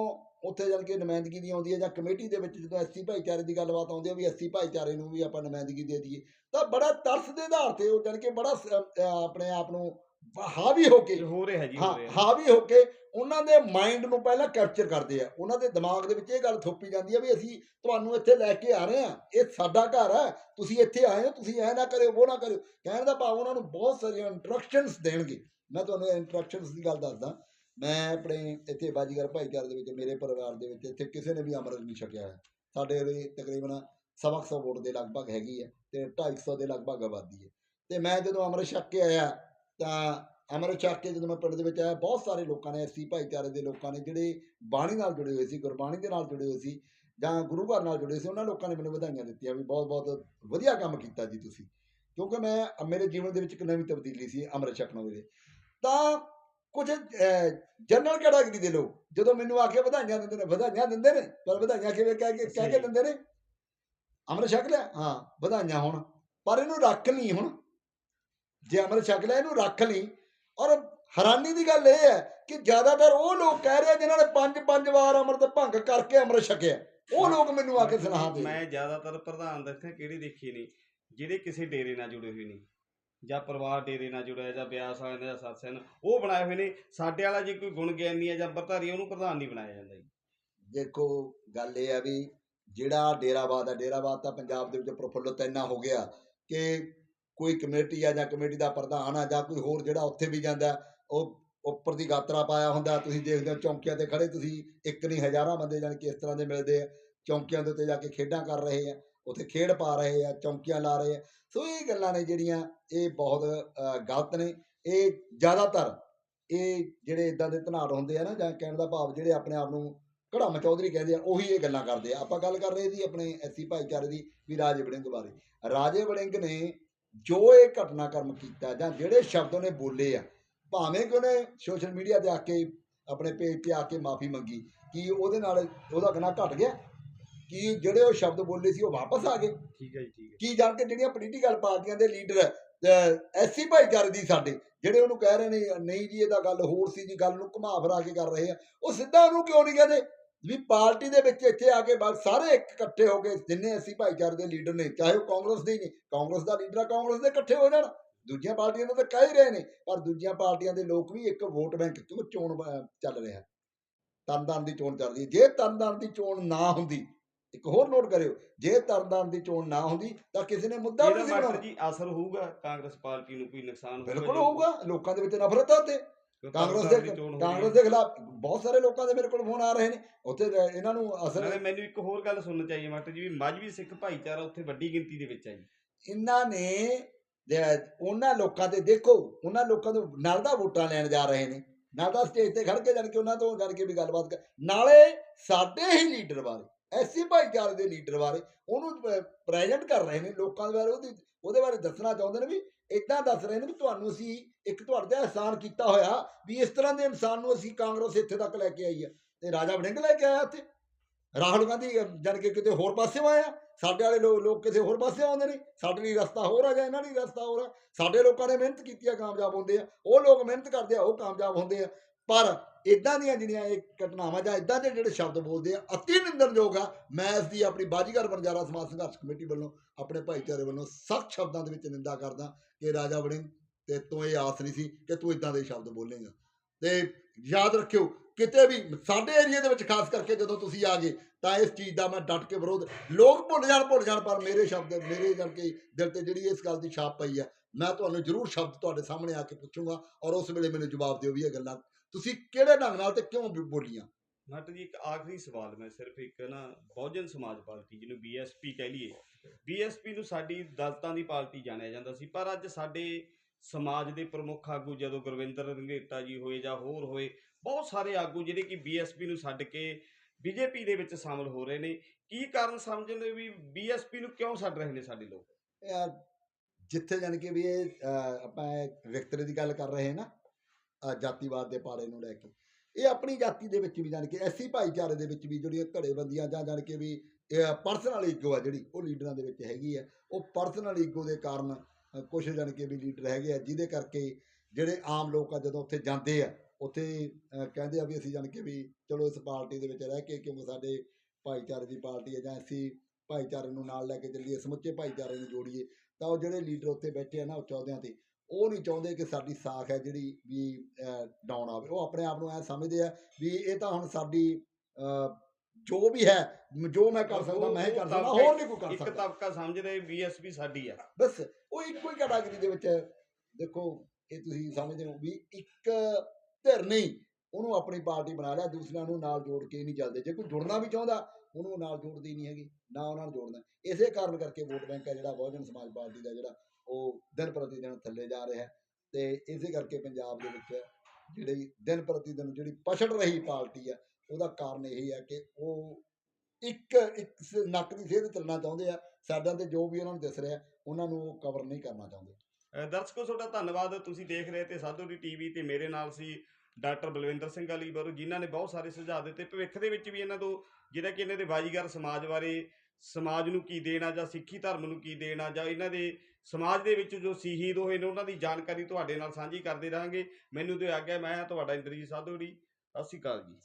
ਉੱਥੇ ਜਾਣ ਕੇ ਨੁਮਾਇੰਦਗੀ ਦੀ ਆਉਂਦੀ ਹੈ ਜਾਂ ਕਮੇਟੀ ਦੇ ਵਿੱਚ ਜਦੋਂ ਐਸਸੀ ਭਾਈਚਾਰੇ ਦੀ ਗੱਲਬਾਤ ਆਉਂਦੀ ਹੈ ਵੀ ਐਸਸੀ ਭਾਈਚਾਰੇ ਨੂੰ ਵੀ ਆਪਾਂ ਨੁਮਾਇੰਦਗੀ ਦੇ ਦਈਏ, ਤਾਂ ਬੜਾ ਤਰਸ ਦੇ ਆਧਾਰ ਤੇ ਉਹ ਜਾਣ ਕੇ ਬੜਾ ਸ- ਆਪਣੇ ਆਪ ਨੂੰ ਹਾਵੀ ਹੋ ਕੇ। ਹੋ ਰਿਹਾ ਜੀ ਹਾਂ ਹੋ ਰਿਹਾ ਹਾਵੀ ਹੋ ਕੇ ਉਹਨਾਂ ਦੇ ਮਾਈਂਡ ਨੂੰ ਪਹਿਲਾਂ ਕੈਪਚਰ ਕਰਦੇ ਆ। ਉਹਨਾਂ ਦੇ ਦਿਮਾਗ ਦੇ ਵਿੱਚ ਇਹ ਗੱਲ ਥੋਪੀ ਜਾਂਦੀ ਹੈ ਵੀ ਅਸੀਂ ਤੁਹਾਨੂੰ ਇੱਥੇ ਲੈ ਕੇ ਆ ਰਹੇ ਆ। ਇਹ ਸਾਡਾ ਘਰ ਹੈ ਤੁਸੀਂ ਇੱਥੇ ਆਏ ਹੋ ਤੁਸੀਂ ਐ ਨਾ ਕਰਿਓ ਉਹ ਨਾ ਕਰਿਓ। ਕਹਿਣ ਦਾ ਭਾਵ ਉਹਨਾਂ ਨੂੰ ਬਹੁਤ ਸਾਰੀਆਂ ਇੰਸਟਰਕਸ਼ਨਸ ਦੇਣਗੇ। ਮੈਂ ਤੁਹਾਨੂੰ ਇੰਸਟਰਕਸ਼ਨਸ ਦੀ ਗੱਲ ਦੱਸਦਾ। ਮੈਂ ਆਪਣੇ ਇੱਥੇ ਬਾਜੀਗਰ ਭਾਈਚਾਰੇ ਦੇ ਵਿੱਚ ਮੇਰੇ ਪਰਿਵਾਰ ਦੇ ਵਿੱਚ ਇੱਥੇ ਕਿਸੇ ਨੇ ਵੀ ਅੰਮ੍ਰਿਤ ਨਹੀਂ ਛਕਿਆ ਹੈ ਸਾਡੇ ਦੇ ਤਕਰੀਬਨ ਸਵਾ ਕੁ ਸੌ ਵੋਟ ਦੇ ਲਗਭਗ ਹੈਗੀ ਹੈ ਤੇ 250 ਦੇ ਲਗਭਗ ਆਬਾਦੀ ਹੈ ਤੇ ਮੈਂ ਜਦੋਂ ਅੰਮ੍ਰਿਤ ਛਕ ਕੇ ਆਇਆ ਤਾਂ ਅੰਮ੍ਰਿਤ ਛਕ ਕੇ ਜਦੋਂ ਮੈਂ ਪਿੰਡ ਦੇ ਵਿੱਚ ਆਇਆ ਬਹੁਤ ਸਾਰੇ ਲੋਕਾਂ ਨੇ ਐਸੀ ਭਾਈਚਾਰੇ ਦੇ ਲੋਕਾਂ ਨੇ ਜਿਹੜੇ ਬਾਣੀ ਨਾਲ ਜੁੜੇ ਹੋਏ ਸੀ ਗੁਰਬਾਣੀ ਦੇ ਨਾਲ ਜੁੜੇ ਹੋਏ ਸੀ ਜਾਂ ਗੁਰੂ ਘਰ ਨਾਲ ਜੁੜੇ ਸੀ ਉਹਨਾਂ ਲੋਕਾਂ ਨੇ ਮੈਨੂੰ ਵਧਾਈਆਂ ਦਿੱਤੀਆਂ ਵੀ ਬਹੁਤ ਬਹੁਤ ਵਧੀਆ ਕੰਮ ਕੀਤਾ ਜੀ ਤੁਸੀਂ। ਕਿਉਂਕਿ ਮੈਂ ਮੇਰੇ ਜੀਵਨ ਦੇ ਵਿੱਚ ਇੱਕ ਨਵੀਂ ਤਬਦੀਲੀ ਸੀ ਅੰਮ੍ਰਿਤ ਛਕਣ ਵੇਲੇ। ਤਾਂ ਕੁਝ ਜਨਰਲ ਕੈਟਾਗਰੀ ਦੇ ਲੋਕ ਜਦੋਂ ਮੈਨੂੰ ਆ ਕੇ ਵਧਾਈਆਂ ਦਿੰਦੇ ਨੇ ਵਧਾਈਆਂ ਦਿੰਦੇ ਨੇ ਪਰ ਵਧਾਈਆਂ ਕਿਵੇਂ ਕਹਿ ਕੇ ਕਹਿ ਕੇ। ਦਿੰਦੇ ਨੇ? ਅੰਮ੍ਰਿਤ ਛਕ ਲਿਆ? ਹਾਂ ਵਧਾਈਆਂ ਹੁਣ ਪਰ ਇਹਨੂੰ ਰੱਖ ਲਈ ਹੁਣ। ਜੇ ਅੰਮ੍ਰਿਤ ਛਕ ਲਿਆ ਇਹਨੂੰ ਰੱਖ ਲਈ। ਔਰ ਹੈਰਾਨੀ ਦੀ ਗੱਲ ਇਹ ਹੈ ਕਿ ਜ਼ਿਆਦਾਤਰ ਉਹ ਲੋਕ ਕਹਿ ਰਹੇ ਜਿਨ੍ਹਾਂ ਨੇ ਪੰਜ ਪੰਜ ਵਾਰ ਅੰਮ੍ਰਿਤ ਭੰਗ ਕਰਕੇ ਅੰਮ੍ਰਿਤ ਛਕਿਆ। ਉਹ ਲੋਕ ਮੈਨੂੰ ਆ ਕੇ ਸਲਾਹਾਂ ਦੇ। ਮੈਂ ਜ਼ਿਆਦਾਤਰ ਪ੍ਰਧਾਨ ਦੇਖਿਆ ਕਿਹੜੇ ਦੇਖੇ ਨੇ ਜਿਹੜੇ ਕਿਸੇ ਡੇਰੇ ਨਾਲ ਜੁੜੇ ਹੋਏ ਨੇ ਜਾਂ ਪਰਿਵਾਰ ਡੇਰੇ ਨਾਲ ਜੁੜਿਆ ਜਾਂ ਵਾਲਿਆਂ ਦਾ ਜਾਂ ਸਤਸੰਗ ਉਹ ਬਣਾਏ ਹੋਏ ਨੇ। ਸਾਡੇ ਵਾਲਾ ਜੇ ਕੋਈ ਗੁਣ ਗਿਆਨੀ ਹੈ ਜਾਂ ਅੰਮ੍ਰਿਤਧਾਰੀ ਉਹਨੂੰ ਪ੍ਰਧਾਨ ਨਹੀਂ ਬਣਾਇਆ ਜਾਂਦਾ ਜੀ। ਦੇਖੋ ਗੱਲ ਇਹ ਆ ਵੀ ਜਿਹੜਾ ਡੇਰਾਬਾਦ ਆ ਡੇਰਾਬਾਦ ਤਾਂ ਪੰਜਾਬ ਦੇ ਵਿੱਚ ਪ੍ਰਫੁੱਲਤ ਇੰਨਾ ਹੋ ਗਿਆ ਕਿ ਕੋਈ ਕਮੇਟੀ ਆ ਜਾਂ ਕਮੇਟੀ ਦਾ ਪ੍ਰਧਾਨ ਆ ਜਾਂ ਕੋਈ ਹੋਰ ਜਿਹੜਾ ਉੱਥੇ ਵੀ ਜਾਂਦਾ, ਉਹ ਉੱਪਰ ਦੀ ਗਾਤਰਾ ਪਾਇਆ ਹੁੰਦਾ, ਤੁਸੀਂ ਦੇਖਦੇ ਹੋ ਚੌਂਕੀਆਂ ਤੇ ਖੜੇ ਤੁਸੀਂ ਇੱਕ ਨਹੀਂ ਹਜ਼ਾਰਾਂ ਬੰਦੇ ਜਾਣ ਕਿ ਇਸ ਤਰ੍ਹਾਂ ਦੇ ਮਿਲਦੇ ਆ, ਚੌਂਕੀਆਂ ਦੇ ਉੱਤੇ ਜਾ ਕੇ ਖੇਡਾਂ ਕਰ ਰਹੇ ਆ, ਉੱਥੇ ਖੇਡ ਪਾ ਰਹੇ ਆ, ਚੌਂਕੀਆਂ ਲਾ ਰਹੇ ਆ, ਸੋ ਇਹ ਗੱਲਾਂ ਨੇ ਜਿਹੜੀਆਂ ਇਹ ਬਹੁਤ ਗਲਤ ਨੇ, ਇਹ ਜ਼ਿਆਦਾਤਰ ਇਹ ਜਿਹੜੇ ਇਦਾਂ ਦੇ ਧਨਾੜ ਹੁੰਦੇ ਆ ਨਾ ਜਾਂ ਕਹਿਣ ਦਾ ਭਾਵ ਜਿਹੜੇ ਆਪਣੇ ਆਪ ਨੂੰ ਘੜਮ ਚੌਧਰੀ ਕਹਿੰਦੇ ਆ, ਉਹੀ ਇਹ ਗੱਲਾਂ ਕਰਦੇ ਆ, ਆਪਾਂ ਗੱਲ ਕਰ ਰਹੇ ਸੀ ਆਪਣੇ ਐਸੀ ਭਾਈਚਾਰੇ ਦੀ ਵੀ ਰਾਜੇ ਵੜਿੰਗ ਬਾਰੇ, ਰਾਜੇ ਵੜਿੰਗ ਨੇ ਜੋ ਇਹ ਘਟਨਾਕ੍ਰਮ ਕੀਤਾ ਜਾਂ ਜਿਹੜੇ ਸ਼ਬਦ ਉਹਨੇ ਬੋਲੇ ਆ ਭਾਵੇਂ ਕਿ ਉਹਨੇ ਸੋਸ਼ਲ ਮੀਡੀਆ ਤੇ ਆ ਕੇ ਆਪਣੇ ਪੇਜ ਤੇ ਆ ਕੇ ਮਾਫੀ ਮੰਗੀ ਕੀ ਉਹਦੇ ਨਾਲ ਉਹਦਾ ਗੁਨਾਹ ਘਟ ਗਿਆ? ਕੀ ਜਿਹੜੇ ਉਹ ਸ਼ਬਦ ਬੋਲੇ ਸੀ ਉਹ ਵਾਪਸ ਆ ਗਏ? ਠੀਕ ਹੈ ਜੀ ਠੀਕ ਹੈ। ਕੀ ਜਾਣ ਕੇ ਜਿਹੜੀਆਂ ਪੋਲੀਟੀਕਲ ਪਾਰਟੀਆਂ ਦੇ ਲੀਡਰ ਐਸੀ ਭਾਈਚਾਰੇ ਦੀ ਸਾਡੇ ਜਿਹੜੇ ਉਹਨੂੰ ਕਹਿ ਰਹੇ ਨੇ ਨਹੀਂ ਜੀ ਇਹ ਤਾਂ ਗੱਲ ਹੋਰ ਸੀ ਜੀ ਗੱਲ ਨੂੰ ਘੁਮਾ ਫਿਰਾ ਕੇ ਕਰ ਰਹੇ ਆ ਉਹ ਸਿੱਧਾ ਉਹਨੂੰ ਕਿਉਂ ਨਹੀਂ ਕਹਿੰਦੇ? ਵੀ ਪਾਰਟੀ ਦੇ ਵਿੱਚ ਇੱਥੇ ਆ ਕੇ ਬਸ ਸਾਰੇ ਇੱਕ ਇਕੱਠੇ ਹੋ ਕੇ ਜਿੰਨੇ ਐਸੀ ਭਾਈਚਾਰੇ ਦੇ ਲੀਡਰ ਨੇ ਚਾਹੇ ਉਹ ਕਾਂਗਰਸ ਦੇ ਹੀ ਨੇ ਕਾਂਗਰਸ ਦਾ ਲੀਡਰ ਆ ਕਾਂਗਰਸ ਦੇ ਇਕੱਠੇ ਹੋ ਜਾਣ। ਦੂਜੀਆਂ ਪਾਰਟੀਆਂ ਦਾ ਤਾਂ ਕਹਿ ਹੀ ਰਹੇ ਨੇ ਪਰ ਦੂਜੀਆਂ ਪਾਰਟੀਆਂ ਦੇ ਲੋਕ ਵੀ ਇੱਕ ਵੋਟ ਬੈਂਕ ਕਿਉਂ ਚੋਣ ਚੱਲ ਰਿਹਾ ਤਰਨਤਾਰਨ ਦੀ ਚੋਣ ਚੱਲ ਰਹੀ ਹੈ। ਜੇ ਤਰਨਤਾਰਨ ਦੀ ਚੋਣ ਨਾ ਹੁੰਦੀ ਇੱਕ ਹੋਰ ਨੋਟ ਕਰਿਓ ਜੇ ਤਰਨਤਾਰਨ ਦੀ ਚੋਣ ਨਾ ਹੁੰਦੀ ਤਾਂ ਕਿਸੇ ਨੇ ਮੁੱਦਾ ਨਹੀਂ ਸੀ ਬਣਾਉਣਾ। ਜੀ ਅਸਰ ਹੋਊਗਾ ਕਾਂਗਰਸ ਪਾਰਟੀ ਨੂੰ ਕੋਈ ਨੁਕਸਾਨ ਬਿਲਕੁਲ ਹੋਊਗਾ। ਲੋਕਾਂ ਦੇ ਵਿੱਚ ਨਫ਼ਰਤ ਆ ਤੇ ਕਾਂਗਰਸ ਦੇ ਕਾਂਗਰਸ। ਦੇ ਖਿਲਾਫ ਬਹੁਤ ਸਾਰੇ ਲੋਕਾਂ ਦੇ ਮੇਰੇ ਕੋਲ ਫੋਨ ਆ ਰਹੇ ਨੇ ਉੱਥੇ ਇਹਨਾਂ ਨੂੰ ਅਸਰ ਮੈਨੂੰ ਇੱਕ ਹੋਰ ਗੱਲ ਸੁਣਨੀ ਚਾਹੀਏ ਮਾਸਟਰ ਜੀ ਵੀ ਮਾਝਵੀ ਸਿੱਖ ਭਾਈਚਾਰਾ ਉੱਥੇ ਵੱਡੀ ਗਿਣਤੀ ਦੇ ਵਿੱਚ ਹੈ ਜੀ ਇਹਨਾਂ ਨੇ ਉਹਨਾਂ ਲੋਕਾਂ ਤੇ ਦੇਖੋ ਉਹਨਾਂ ਲੋਕਾਂ ਤੋਂ ਨਾਲ ਦਾ ਵੋਟਾਂ ਲੈਣ ਜਾ ਰਹੇ ਨੇ ਨਾਲ ਦਾ ਸਟੇਜ ਤੇ ਖੜ ਕੇ ਜਾਣ ਕੇ ਉਹਨਾਂ ਤੋਂ ਜਾਣ ਕੇ ਵੀ ਗੱਲਬਾਤ ਕਰ ਨਾਲੇ ਸਾਡੇ ਹੀ ਲੀਡਰ ਬਾਰੇ ਐਸੀ ਭਾਈਚਾਰੇ ਦੇ ਲੀਡਰ ਬਾਰੇ ਉਹਨੂੰ ਪ੍ਰੈਜ਼ੈਂਟ ਕਰ ਰਹੇ ਨੇ ਲੋਕਾਂ ਦੇ ਬਾਰੇ ਉਹਦੀ ਉਹਦੇ ਬਾਰੇ ਦੱਸਣਾ ਚਾਹੁੰਦੇ ਨੇ ਵੀ ਇਦਾਂ ਦੱਸ ਰਹੇ ਨੇ ਵੀ ਤੁਹਾਨੂੰ ਅਸੀਂ ਇੱਕ ਤੁਹਾਡੇ ਦਾ ਅਹਿਸਾਨ ਕੀਤਾ ਹੋਇਆ ਵੀ ਇਸ ਤਰ੍ਹਾਂ ਦੇ ਇਨਸਾਨ ਨੂੰ ਅਸੀਂ ਕਾਂਗਰਸ ਇੱਥੇ ਤੱਕ ਲੈ ਕੇ ਆਈ ਆ ਤੇ ਰਾਜਾ ਵੜਿੰਗ ਲੈ ਕੇ ਆਇਆ ਇੱਥੇ ਰਾਹੁਲ ਗਾਂਧੀ ਜਾਣ ਕੇ ਕਿਤੇ ਹੋਰ ਪਾਸੇ ਆਇਆ ਸਾਡੇ ਵਾਲੇ ਲੋਕ ਲੋਕ ਕਿਸੇ ਹੋਰ ਪਾਸੇ ਆਉਂਦੇ ਨੇ। ਸਾਡੇ ਲਈ ਰਸਤਾ ਹੋਰ ਆ ਜਾਂ ਇਹਨਾਂ ਲਈ ਰਸਤਾ ਹੋਰ ਆ? ਸਾਡੇ ਲੋਕਾਂ ਨੇ ਮਿਹਨਤ ਕੀਤੀ ਆ, ਕਾਮਯਾਬ ਹੁੰਦੇ ਆ। ਉਹ ਲੋਕ ਮਿਹਨਤ ਕਰਦੇ ਆ, ਉਹ ਕਾਮਯਾਬ ਹੁੰਦੇ ਆ। ਪਰ ਇਦਾਂ ਦੀਆਂ ਜਿਹੜੀਆਂ ਇਹ ਘਟਨਾਵਾਂ ਜਾਂ ਇਦਾਂ ਦੇ ਜਿਹੜੇ ਸ਼ਬਦ ਬੋਲਦੇ ਆ, ਅਤੀ ਨਿੰਦਣਯੋਗ ਆ, ਮੈਂ ਇਸ ਦੀ ਆਪਣੀ ਬਾਜੀਗਰ ਬੰਜਾਰਾ ਸਮਾਜ ਸੰਘਰਸ਼ ਕਮੇਟੀ ਵੱਲੋਂ, ਆਪਣੇ ਭਾਈਚਾਰੇ ਵੱਲੋਂ ਸਖਤ ਸ਼ਬਦਾਂ ਦੇ ਵਿੱਚ ਨਿੰਦਾ ਕਰਦਾ ਕਿ ਰਾਜਾ ਵੜਿੰਗ ਤੇ ਤੂੰ ਇਹ ਆਸ ਨਹੀਂ ਸੀ ਕਿ ਤੂੰ ਇਦਾਂ ਦੇ ਸ਼ਬਦ ਬੋਲੇਗਾ। ਤੇ ਯਾਦ ਰੱਖਿਓ, ਕਿਤੇ ਵੀ ਸਾਡੇ ਏਰੀਆ ਦੇ ਵਿੱਚ ਖਾਸ ਕਰਕੇ ਜਦੋਂ ਤੁਸੀਂ ਆ ਗਏ, ਤਾਂ ਇਸ ਚੀਜ਼ ਦਾ ਮੈਂ ਡਟ ਕੇ ਵਿਰੋਧ, ਲੋਕ ਭੁੱਲ ਜਾਣ ਭੁੱਲ ਜਾਣ, ਪਰ ਮੇਰੇ ਸ਼ਬਦ, ਮੇਰੇ ਜਾਣ ਕੇ ਦਿਲ ਤੇ ਜਿਹੜੀ ਇਸ ਗੱਲ ਦੀ ਛਾਪ ਪਈ ਹੈ ਮੈਂ ਤੁਹਾਨੂੰ ਜ਼ਰੂਰ ਸ਼ਬਦ ਤੁਹਾਡੇ ਸਾਹਮਣੇ ਆ ਕੇ ਪੁੱਛੂੰਗਾ ਔਰ ਉਸ ਵੇਲੇ ਮੈਨੂੰ ਜਵਾਬ ਦਿਓ ਵੀ ਇਹ ਗੱਲਾਂ ਤੁਸੀਂ ਕਿਹੜੇ ਢੰਗ ਨਾਲ ਤੇ ਕਿਉਂ ਬੋਲੀਆਂ? ਮਾਸਟਰ ਜੀ ਇੱਕ ਆਖਰੀ ਸਵਾਲ ਮੈਂ ਸਿਰਫ ਇੱਕ ਨਾ ਬਹੁਜਨ ਸਮਾਜ ਪਾਰਟੀ ਜਿਹਨੂੰ ਬੀਐਸਪੀ ਕਹਿ ਲਈਏ। ਬੀਐਸਪੀ ਨੂੰ ਸਾਡੀ ਦਲਤਾਂ ਦੀ ਪਾਰਟੀ ਜਾਣਿਆ ਜਾਂਦਾ ਸੀ ਪਰ ਅੱਜ ਸਾਡੇ ਸਮਾਜ ਦੇ ਪ੍ਰਮੁੱਖ ਆਗੂ ਜਦੋਂ ਗੁਰਵਿੰਦਰ ਰੰਗੇਟਾ ਜੀ ਹੋਏ ਜਾਂ ਹੋਰ ਹੋਏ ਬਹੁਤ ਸਾਰੇ ਆਗੂ ਜਿਹੜੇ ਕਿ ਬੀਐਸਪੀ ਨੂੰ ਛੱਡ ਕੇ ਬੀਜੇਪੀ ਦੇ ਵਿੱਚ ਸ਼ਾਮਲ ਹੋ ਰਹੇ ਨੇ ਕੀ ਕਾਰਨ ਸਮਝਦੇ ਵੀ ਬੀਐਸਪੀ ਨੂੰ ਕਿਉਂ ਛੱਡ ਰਹੇ ਨੇ ਸਾਡੇ ਲੋਕ? ਜਿੱਥੇ ਜਾਣ ਕੇ ਵੀ ਇਹ ਆਪਾਂ ਵਿਤਕਰੇ ਦੀ ਗੱਲ ਕਰ ਰਹੇ ਹਾਂ ਨਾ ਜਾਤੀਵਾਦ ਦੇ ਪਾੜੇ ਨੂੰ ਲੈ ਕੇ। ਇਹ ਆਪਣੀ ਜਾਤੀ ਦੇ ਵਿੱਚ ਵੀ ਜਾਣ ਕੇ ਐਸੀ ਭਾਈਚਾਰੇ ਦੇ ਵਿੱਚ ਵੀ ਜਿਹੜੀਆਂ ਧੜੇਬੰਦੀਆਂ ਜਾਂ ਜਾਣ ਕੇ ਵੀ ਪਰਸਨਲ ਈਗੋ ਆ ਜਿਹੜੀ ਉਹ ਲੀਡਰਾਂ ਦੇ ਵਿੱਚ ਹੈਗੀ ਆ। ਉਹ ਪਰਸਨਲ ਈਗੋ ਦੇ ਕਾਰਨ ਅਹ, ਕੁਛ ਜਾਣ ਕੇ ਵੀ ਲੀਡਰ ਹੈਗੇ ਆ ਜਿਹਦੇ ਕਰਕੇ ਜਿਹੜੇ ਆਮ ਲੋਕ ਆ ਜਦੋਂ ਉੱਥੇ ਜਾਂਦੇ ਆ ਉੱਥੇ ਕਹਿੰਦੇ ਆ ਵੀ ਅਸੀਂ ਜਾਣ ਕੇ ਵੀ ਚਲੋ ਇਸ ਪਾਰਟੀ ਦੇ ਵਿੱਚ ਰਹਿ ਕੇ ਕਿਉਂਕਿ ਸਾਡੇ ਭਾਈਚਾਰੇ ਦੀ ਪਾਰਟੀ ਹੈ ਜਾਂ ਅਸੀਂ ਭਾਈਚਾਰੇ ਨੂੰ ਨਾਲ ਲੈ ਕੇ ਚੱਲੀਏ ਸਮੁੱਚੇ ਭਾਈਚਾਰੇ ਨੂੰ ਜੋੜੀਏ ਤਾਂ ਉਹ ਜਿਹੜੇ ਲੀਡਰ ਉੱਥੇ ਬੈਠੇ ਆ ਨਾ ਉਹ ਚੌਦਿਆਂ ਤੇ ਉਹ ਨਹੀਂ ਚਾਹੁੰਦੇ ਕਿ ਸਾਡੀ ਸਾਖ ਹੈ ਜਿਹੜੀ ਵੀ ਡਾਊਨ ਆਵੇ। ਉਹ ਆਪਣੇ ਆਪ ਨੂੰ ਐ ਸਮਝਦੇ ਆ ਵੀ ਇਹ ਤਾਂ ਹੁਣ ਸਾਡੀ ਜੋ ਵੀ ਹੈ ਜੋ ਮੈਂ ਕਰ ਸਕਦਾ ਮੈਂ ਕਰ ਸਕਦਾ ਹੋਰ ਨਹੀਂ ਕੋਈ ਕਰ ਇੱਕ ਸਕਦਾ। ਤਬਕਾ ਸਮਝਦੇ ਬੀਐਸਪੀ ਸਾਡੀ ਆ ਬਸ ਉਹ ਇੱਕੋ ਹੀ ਕੈਟਾਗਰੀ ਦੇ ਵਿੱਚ ਦੇਖੋ ਇਹ ਤੁਸੀਂ ਸਮਝਦੇ ਹੋ ਵੀ ਇੱਕ ਧਿਰ ਨਹੀਂ ਉਹਨੂੰ ਆਪਣੀ ਪਾਰਟੀ ਬਣਾ ਲਿਆ ਦੂਸਰਿਆਂ ਨੂੰ ਨਾਲ ਜੋੜ ਕੇ ਨਹੀਂ ਚੱਲਦੇ। ਜੇ ਕੋਈ ਜੁੜਨਾ ਵੀ ਚਾਹੁੰਦਾ ਉਹਨੂੰ ਨਾਲ ਜੋੜਦੀ ਨਹੀਂ ਹੈਗੀ ਨਾ ਉਹਨਾਂ ਨੂੰ ਜੋੜਨਾ। ਇਸੇ ਕਾਰਨ ਕਰਕੇ ਵੋਟ ਬੈਂਕ ਹੈ ਜਿਹੜਾ ਬਹੁਜਨ ਸਮਾਜ ਪਾਰਟੀ ਦਾ ਜਿਹੜਾ ਉਹ ਦਿਨ ਪ੍ਰਤੀ ਦਿਨ ਥੱਲੇ ਜਾ ਰਿਹਾ ਹੈ ਤੇ ਇਸੇ ਕਰਕੇ ਪੰਜਾਬ ਦੇ ਵਿੱਚ ਜਿਹੜੀ ਦਿਨ ਪ੍ਰਤੀ ਦਿਨ ਜਿਹੜੀ ਪਛੜ ਰਹੀ ਪਾਰਟੀ ਆ ਉਹਦਾ ਕਾਰਨ ਇਹ ਹੈ ਕਿ ਉਹ ਇੱਕ ਇੱਕ ਨੱਕ ਦੀ ਸੇਧ ਚੱਲਣਾ ਚਾਹੁੰਦੇ ਆ, ਸਾਡਾ ਤੇ ਜੋ ਵੀ ਉਹਨਾਂ ਨੂੰ ਦਿਸ ਰਿਹਾ, ਉਹਨਾਂ ਨੂੰ ਉਹ ਕਵਰ ਨਹੀਂ ਕਰਨਾ ਚਾਹੁੰਦੇ। ਦਰਸ਼ਕੋ, ਤੁਹਾਡਾ ਧੰਨਵਾਦ। ਤੁਸੀਂ ਦੇਖ ਰਹੇ ਤੇ ਸਾਧੂ ਦੀ ਟੀਵੀ ਤੇ ਮੇਰੇ ਨਾਲ ਸੀ ਡਾਕਟਰ ਬਲਵਿੰਦਰ ਸਿੰਘ ਅਲੀ ਬਰੂ ਜਿਨ੍ਹਾਂ ਨੇ ਬਹੁਤ ਸਾਰੇ ਸੁਝਾਅ ਦਿੱਤੇ। ਭਵਿੱਖ ਦੇ ਵਿੱਚ ਵੀ ਇਹਨਾਂ ਤੋਂ ਜਿਹੜਾ ਕਿ ਇਹਨਾਂ ਦੇ ਬਾਜੀਗਰ ਸਮਾਜ ਬਾਰੇ ਸਮਾਜ ਨੂੰ ਕੀ ਦੇਣਾ ਜਾਂ ਸਿੱਖੀ ਧਰਮ ਨੂੰ ਕੀ ਦੇਣਾ ਜਾਂ ਇਹਨਾਂ ਦੇ ਸਮਾਜ ਦੇ ਵਿੱਚ ਜੋ ਸ਼ਹੀਦ ਹੋਏ ਨੇ, ਉਹਨਾਂ ਦੀ ਜਾਣਕਾਰੀ ਤੁਹਾਡੇ ਨਾਲ ਸਾਂਝੀ ਕਰਦੇ ਰਹਾਂਗੇ। ਮੈਨੂੰ ਤੇ ਆਗਿਆ, ਮੈਂ ਹਾਂ ਤੁਹਾਡਾ ਇੰਦਰਜੀਤ ਸਾਧੂ ਜੀ। ਸਤਿ ਸ਼੍ਰੀ ਅਕਾਲ ਜੀ।